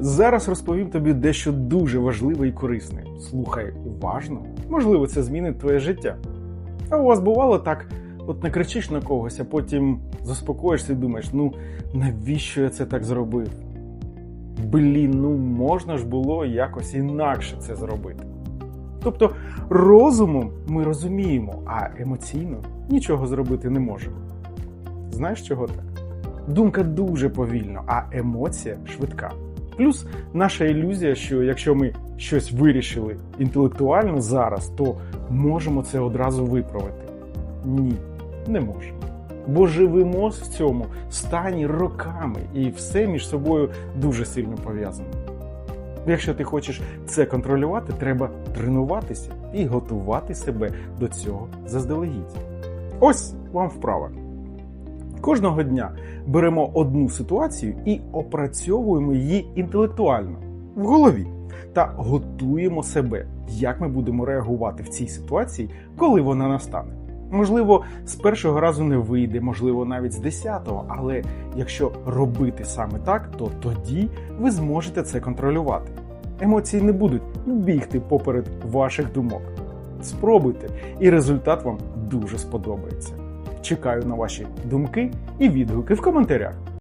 Зараз розповім тобі дещо дуже важливе і корисне. Слухай уважно, можливо, це змінить твоє життя. А у вас бувало так, от накричиш на когось, а потім заспокоїшся і думаєш, ну навіщо я це так зробив? Блін, ну можна ж було якось інакше це зробити. Тобто розумом ми розуміємо, а емоційно нічого зробити не можемо. Знаєш чого так? Думка дуже повільна, а емоція швидка. Плюс наша ілюзія, що якщо ми щось вирішили інтелектуально зараз, то можемо це одразу виправити. Ні, не можемо. Бо живемо в цьому стані роками, і все між собою дуже сильно пов'язано. Якщо ти хочеш це контролювати, треба тренуватися і готувати себе до цього заздалегідь. Ось вам вправа. Кожного дня беремо одну ситуацію і опрацьовуємо її інтелектуально в голові та готуємо себе, як ми будемо реагувати в цій ситуації, коли вона настане. Можливо, з першого разу не вийде, можливо, навіть з десятого, але якщо робити саме так, то тоді ви зможете це контролювати. Емоції не будуть бігти поперед ваших думок. Спробуйте, і результат вам дуже сподобається. Чекаю на ваші думки і відгуки в коментарях.